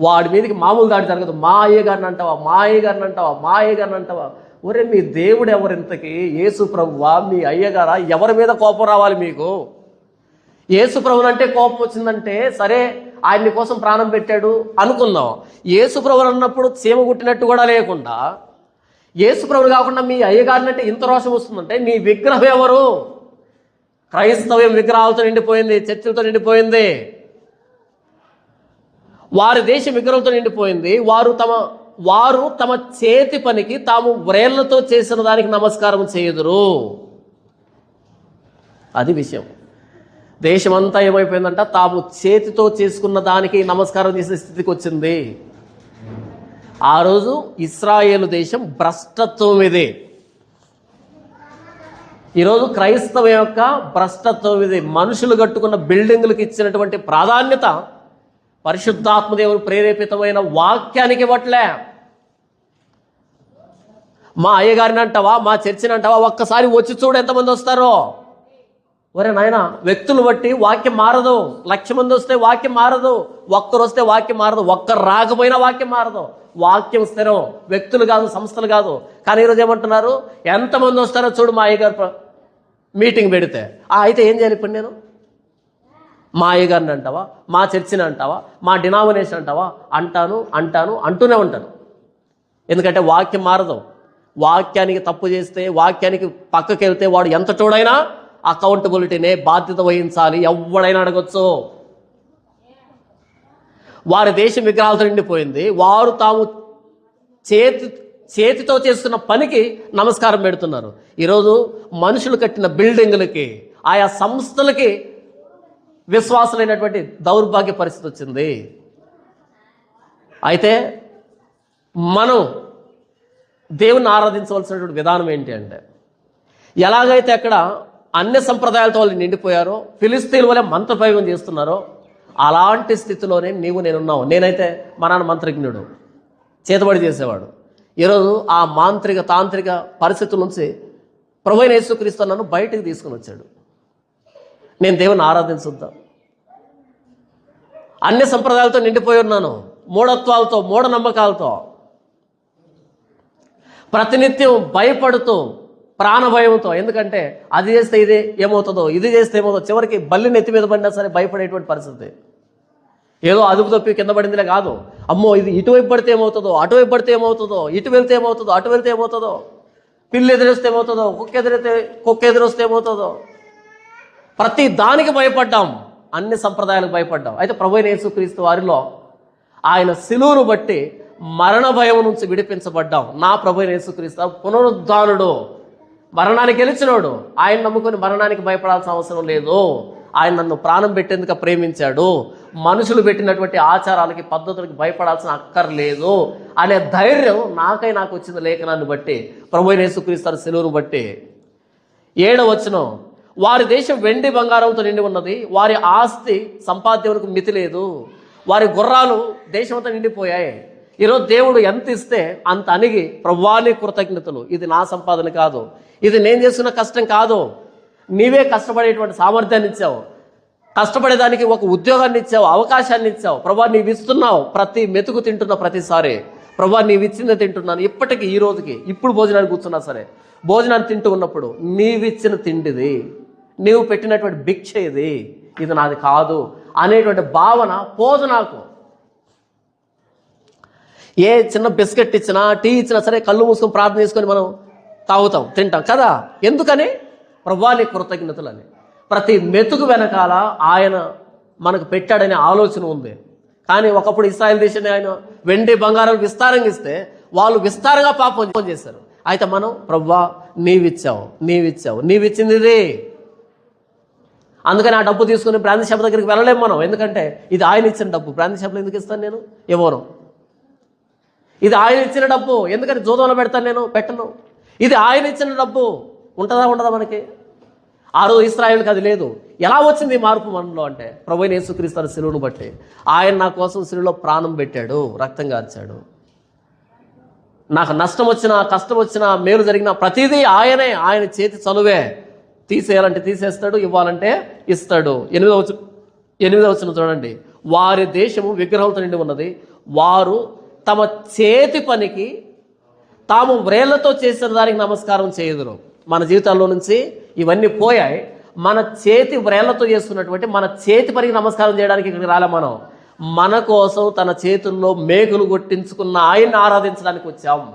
వాడి మీదకి మామూలు దాడి జరగదు. మా అయ్య గారిని అంటావా? మా అయ్య గారిని అంటావా? మా అయ్య గారిని అంటావా? ఒరే మీ దేవుడు ఎవరు యేసు ప్రభువా మీ అయ్యగారా? ఎవరి మీద కోపం రావాలి మీకు? యేసు ప్రభుని అంటే కోపం వచ్చిందంటే సరే ఆయన్ని కోసం ప్రాణం పెట్టాడు అనుకుందాం. యేసు ప్రభు అన్నప్పుడు చీమ కుట్టినట్టు కూడా లేకుండా యేసు ప్రభుని కాకుండా మీ అయ్యగారిని అంటే ఇంత రోషం వస్తుందంటే నీ విగ్రహం ఎవరు? క్రైస్తవ్యం విగ్రహాలతో నిండిపోయింది చర్చిలతో నిండిపోయింది. వారి దేశం విగ్రహంతో నిండిపోయింది. వారు తమ వారు తమ చేతి పనికి తాము వ్రేళ్ళతో చేసిన దానికి నమస్కారం చేయదురు. అది విషయం. దేశమంతా ఏమైపోయిందంట? తాము చేతితో చేసుకున్న దానికి నమస్కారం చేసే స్థితికి వచ్చింది. ఆ రోజు ఇస్రాయేలు దేశం భ్రష్టత్వం ఇది. ఈరోజు క్రైస్తవం యొక్క భ్రష్టత్వం ఇది. మనుషులు కట్టుకున్న బిల్డింగులకు ఇచ్చినటువంటి ప్రాధాన్యత పరిశుద్ధాత్మదేవుని ప్రేరేపితమైన వాక్యానికి ఇవ్వట్లే. మా అయ్యగారిని అంటావా మా చర్చిని అంటావా ఒక్కసారి వచ్చి చూడు ఎంతమంది వస్తారో. ఒరే నాయన వ్యక్తులు బట్టి వాక్యం మారదు. లక్ష మంది వస్తే వాక్యం మారదు. ఒక్కరు వస్తే వాక్యం మారదు. ఒక్కరు రాకపోయినా వాక్యం మారదు. వాక్యం స్థిరం. వ్యక్తులు కాదు సంస్థలు కాదు. కానీ ఈరోజు ఏమంటున్నారు? ఎంతమంది వస్తారో చూడు మా అయ్యగారు మీటింగ్ పెడితే. అయితే ఏం చేయాలి ఇప్పుడు నేను? మా అయ్యగారిని అంటావా? మా చర్చిని అంటావా? మా డినామినేషన్ అంటావా? అంటాను అంటాను అంటూనే ఉంటాను ఎందుకంటే వాక్యం మారదు. వాక్యానికి తప్పు చేస్తే వాక్యానికి పక్కకి వెళ్తే వాడు ఎంత చూడైనా అకౌంటబిలిటీనే బాధ్యత వహించాలి. ఎవడైనా అడగచ్చు. వారి దేశం విగ్రహాలతో నిండిపోయింది. వారు తాము చేతి చేతితో చేస్తున్న పనికి నమస్కారం పెడుతున్నారు. ఈరోజు మనుషులు కట్టిన బిల్డింగులకి ఆయా సంస్థలకి విశ్వాసులైనటువంటి దౌర్భాగ్య పరిస్థితి వచ్చింది. అయితే మనం దేవుణ్ణి ఆరాధించవలసినటువంటి విధానం ఏంటి అంటే ఎలాగైతే అక్కడ అన్ని సంప్రదాయాలతో వాళ్ళు నిండిపోయారో ఫిలిస్తీన్ వలె మంత్రపయోగం చేస్తున్నారో అలాంటి స్థితిలోనే నీవు నేనున్నావు. నేనైతే మా నాన్న మంత్రజ్ఞుడు చేతబడి చేసేవాడు. ఈరోజు ఆ మాంత్రిక తాంత్రిక పరిస్థితుల నుంచి ప్రభు యేసుక్రీస్తు నన్ను బయటికి తీసుకుని వచ్చాడు. నేను దేవుని ఆరాధించుద్దాం. అన్ని సంప్రదాయాలతో నిండిపోయి ఉన్నాను. మూఢత్వాలతో మూఢనమ్మకాలతో. ప్రతినిత్యం భయపడుతూ ప్రాణభయంతో. ఎందుకంటే అది చేస్తే ఇది ఏమవుతుందో ఇది చేస్తే ఏమవుతుందో చివరికి బల్లి నెత్తి మీద పడినా సరే భయపడేటువంటి పరిస్థితి. ఏదో అదుపు తప్పి కింద పడిందిలే కాదు. అమ్మో ఇది ఇటువైపు పడితే ఏమవుతుందో అటువైపు పడితే ఏమవుతుందో ఇటు వెళ్తే ఏమవుతుందో అటు వెళ్తే ఏమవుతుందో. పిల్లి ఎదురొస్తే ఏమవుతుందో కుక్క ఎదురైతే కుక్క ఎదురొస్తే ఏమవుతుందో. ప్రతి దానికి భయపడ్డాం అన్ని సంప్రదాయాలకు భయపడ్డాం. అయితే ప్రభు యేసుక్రీస్తు వారిలో ఆయన సిలువును బట్టి మరణ భయం నుంచి విడిపించబడ్డాం. నా ప్రభు యేసుక్రీస్తు పునరుద్ధానుడు. మరణానికి గెలిచినోడు. ఆయన నమ్ముకొని మరణానికి భయపడాల్సిన అవసరం లేదు. ఆయన నన్ను ప్రాణం పెట్టేందుకు ప్రేమించాడు. మనుషులు పెట్టినటువంటి ఆచారాలకి పద్ధతులకి భయపడాల్సిన అక్కర్లేదు అనే ధైర్యం నాకై నాకు వచ్చింది లేఖనాన్ని బట్టి ప్రభు యేసుక్రీస్తు సెలువును బట్టి ఏడవచనం వారి దేశం వెండి బంగారంతో నిండి ఉన్నది. వారి ఆస్తి సంపాద్యములకు మితి లేదు. వారి గుర్రాలు దేశమంతా నిండిపోయాయి. ఈరోజు దేవుడు ఎంత ఇస్తే అంత అణిగి ప్రభువాని కృతజ్ఞతలు. ఇది నా సంపాదన కాదు. ఇది నేను చేస్తున్న కష్టం కాదు. నీవే కష్టపడేటువంటి సామర్థ్యాన్ని ఇచ్చావు. కష్టపడేదానికి ఒక ఉద్యోగాన్ని ఇచ్చావు అవకాశాన్ని ఇచ్చావు. ప్రభా నీవు ఇస్తున్నావు ప్రతి మెతుకు తింటున్న ప్రతిసారి. ప్రభా నీవు ఇచ్చిందే తింటున్నాను. ఇప్పటికి ఈ రోజుకి ఇప్పుడు భోజనానికి కూర్చున్నా సరే భోజనాన్ని తింటూ ఉన్నప్పుడు నీవిచ్చిన తిండిది. నీవు పెట్టినటువంటి భిక్ష ఇది. ఇది నాది కాదు అనేటువంటి భావన పోదు నాకు. ఏ చిన్న బిస్కెట్ ఇచ్చినా టీ ఇచ్చినా సరే కళ్ళు మూసుకొని ప్రార్థన చేసుకొని మనం తాగుతాం తింటాం కదా. ఎందుకని? ప్రభాని కృతజ్ఞతలని. ప్రతి మెతుకు వెనకాల ఆయన మనకు పెట్టాడనే ఆలోచన ఉంది. కానీ ఒకప్పుడు ఇస్రాయల్ దేశాన్ని ఆయన వెండి బంగారం విస్తారంగా ఇస్తే వాళ్ళు విస్తారంగా పాపం చేశారు. అయితే మనం ప్రవ్వా నీవిచ్చావు నీవిచ్చావు నీవిచ్చింది ఇది. అందుకని ఆ డబ్బు తీసుకుని బ్రాంతి షాప్ దగ్గరికి వెళ్ళలేము మనం. ఎందుకంటే ఇది ఆయన ఇచ్చిన డబ్బు. బ్రాంతి షాప్లో ఎందుకు ఇస్తాను నేను? ఇవ్వను ఇది ఆయన ఇచ్చిన డబ్బు. ఎందుకని జూదంలో పెడతాను నేను? పెట్టను. ఇది ఆయన ఇచ్చిన డబ్బు. ఉంటుందా ఉండదా మనకి? ఆ రోజు ఇస్రాయేల్కి అది లేదు. ఎలా వచ్చింది ఈ మార్పు మనలో అంటే? ప్రభు యేసుక్రీస్తు శిలువును బట్టి. ఆయన నా కోసం శిలువులో ప్రాణం పెట్టాడు. రక్తం గార్చాడు. నాకు నష్టం వచ్చినా కష్టం వచ్చినా మేలు జరిగిన ప్రతిదీ ఆయనే. ఆయన చేతి చనువే. తీసేయాలంటే తీసేస్తాడు ఇవ్వాలంటే ఇస్తాడు. ఎనిమిదవ ఎనిమిదవ వచ్చిన చూడండి. వారి దేశము విగ్రహాలతో నిండి ఉన్నది. వారు తమ చేతి పనికి తాము వ్రేళ్ళతో చేసిన దానికి నమస్కారం చేయదురు. మన జీవితాల్లో నుంచి ఇవన్నీ పోయాయి. మన చేతి వ్రేళ్ళతో చేస్తున్నటువంటి మన చేతి పనికి నమస్కారం చేయడానికి ఇక్కడికి రాలే మనం. మన కోసం తన చేతుల్లో మేకులు కొట్టించుకున్న ఆయన్ని ఆరాధించడానికి వచ్చాం.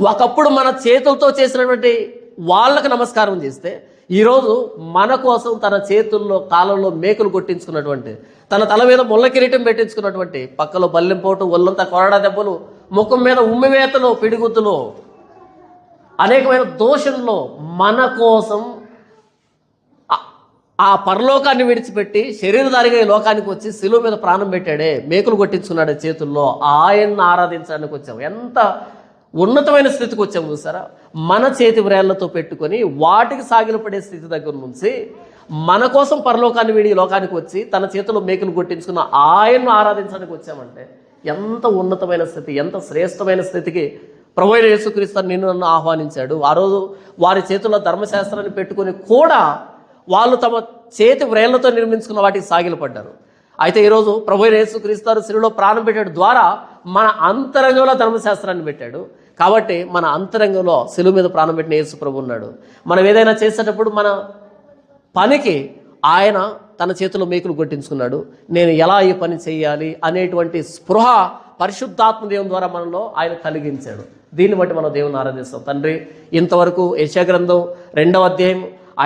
ఒకప్పుడు మన చేతులతో చేసినటువంటి వాళ్ళకు నమస్కారం చేస్తే ఈరోజు మన కోసం తన చేతుల్లో కాలంలో మేకులు కొట్టించుకున్నటువంటి తన తల మీద ముళ్ళ కిరీటం పెట్టించుకున్నటువంటి పక్కలో బల్లెంపోటు ఒళ్ళంతా కొరడా దెబ్బలు ముఖం మీద ఉమ్మివేతలు పిడిగుద్దులు అనేకమైన దోషంలో మన కోసం ఆ- పరలోకాన్ని విడిచిపెట్టి శరీరధారిగా ఈ లోకానికి వచ్చి శిలువ మీద ప్రాణం పెట్టాడే మేకులు కొట్టించుకున్నాడే చేతుల్లో ఆయన్ని ఆరాధించడానికి వచ్చాం ఎంత ఉన్నతమైన స్థితికి వచ్చాము చూసారా మన చేతి వ్రేళ్ళతో పెట్టుకొని వాటికి సాగిలపడే స్థితి దగ్గర నుంచి మన కోసం పరలోకాన్ని వీడి ఈ లోకానికి వచ్చి తన చేతిలో మేకులు కొట్టించుకున్న ఆయన్ను ఆరాధించడానికి వచ్చామంటే ఎంత ఉన్నతమైన స్థితి ఎంత శ్రేష్టమైన స్థితికి ప్రభు యేసుక్రీస్తు నిన్ను నన్ను ఆహ్వానించాడు. ఆ రోజు వారి చేతుల్లో ధర్మశాస్త్రాన్ని పెట్టుకొని కూడా వాళ్ళు తమ చేతి వ్రేళ్ళతో నిర్మించుకున్న వాటికి సాగిలపడ్డారు అయితే ఈరోజు ప్రభు యేసుక్రీస్తు శిలువలో ప్రాణం పెట్టాడు ద్వారా మన అంతరంగంలో ధర్మశాస్త్రాన్ని పెట్టాడు. కాబట్టి మన అంతరంగంలో శిలువ మీద ప్రాణం పెట్టిన యేసు ప్రభు ఉన్నాడు. మనం ఏదైనా చేసేటప్పుడు మన పనికి ఆయన తన చేతిలో మేకులు కొట్టించుకున్నాడు. నేను ఎలా ఈ పని చేయాలి అనేటువంటి స్పృహ పరిశుద్ధాత్మ దేవుని ద్వారా మనలో ఆయన కలిగించాడు. దీన్ని బట్టి మనం దేవుని ఆరాధిస్తాం. తండ్రి ఇంతవరకు యశాగ్రంథం రెండవ అధ్యాయం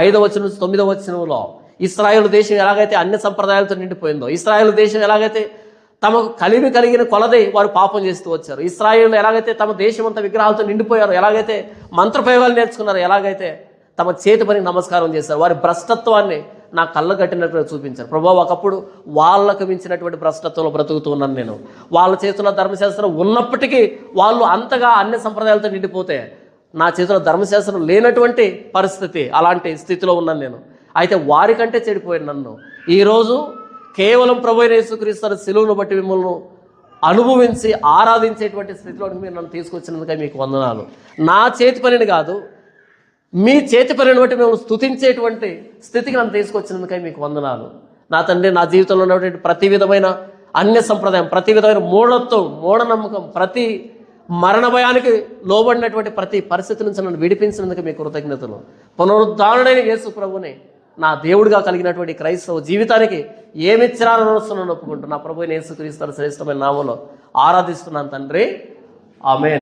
ఐదవ వచనం నుంచి తొమ్మిదవ వచనంలో ఇస్రాయేల్ దేశం ఎలాగైతే అన్ని సంప్రదాయాలతో నిండిపోయిందో ఇస్రాయేల్ దేశం ఎలాగైతే తమకు కలిమి కలిగిన కొలది వారు పాపం చేస్తూ వచ్చారు. ఇస్రాయిల్ ఎలాగైతే తమ దేశం విగ్రహాలతో నిండిపోయారు ఎలాగైతే మంత్రప్రయోగాలు నేర్చుకున్నారు ఎలాగైతే తమ చేతి పనికి నమస్కారం చేశారు వారి భ్రష్టత్వాన్ని నా కళ్ళ కట్టినట్టు చూపించారు. ప్రభావ ఒకప్పుడు వాళ్ళకు మించినటువంటి భ్రష్టత్వంలో బ్రతుకుతూ ఉన్నాను నేను. వాళ్ళ చేతిలో ధర్మశాస్త్రం ఉన్నప్పటికీ వాళ్ళు అంతగా అన్ని సంప్రదాయాలతో నిండిపోతే నా చేతిలో ధర్మశాస్త్రం లేనటువంటి పరిస్థితి అలాంటి స్థితిలో ఉన్నాను నేను. అయితే వారికంటే చెడిపోయాను నన్ను. ఈరోజు కేవలం ప్రభు అయిన యేసుక్రీస్తు సిలువను బట్టి మిమ్మల్ని అనుభవించి ఆరాధించేటువంటి స్థితిలోకి మీరు నన్ను తీసుకొచ్చినందుకే మీకు వందనాలు. నా చేతి పనిని కాదు మీ చేతి పనిని బట్టి మేము స్తుతించేటువంటి స్థితికి నన్ను తీసుకొచ్చినందుకే మీకు వందనాలు. నా తండ్రి నా జీవితంలో ఉన్నటువంటి ప్రతి విధమైన అన్య సంప్రదాయం ప్రతి విధమైన మూఢత్వం మూఢనమ్మకం ప్రతి మరణ భయానికి లోబడినటువంటి ప్రతి పరిస్థితి నుంచి నన్ను విడిపించినందుకు మీ కృతజ్ఞతలు. పునరుద్ధారణైన యేసు ప్రభుని నా దేవుడిగా కలిగినటువంటి క్రైస్తవ జీవితానికి ఏమిచ్చిరాని నడుస్తున్నాను ఒప్పుకుంటున్నా ప్రభు నేను క్రీస్తు శ్రేష్టమైన నామంలో ఆరాధిస్తున్నాను తండ్రి. ఆమె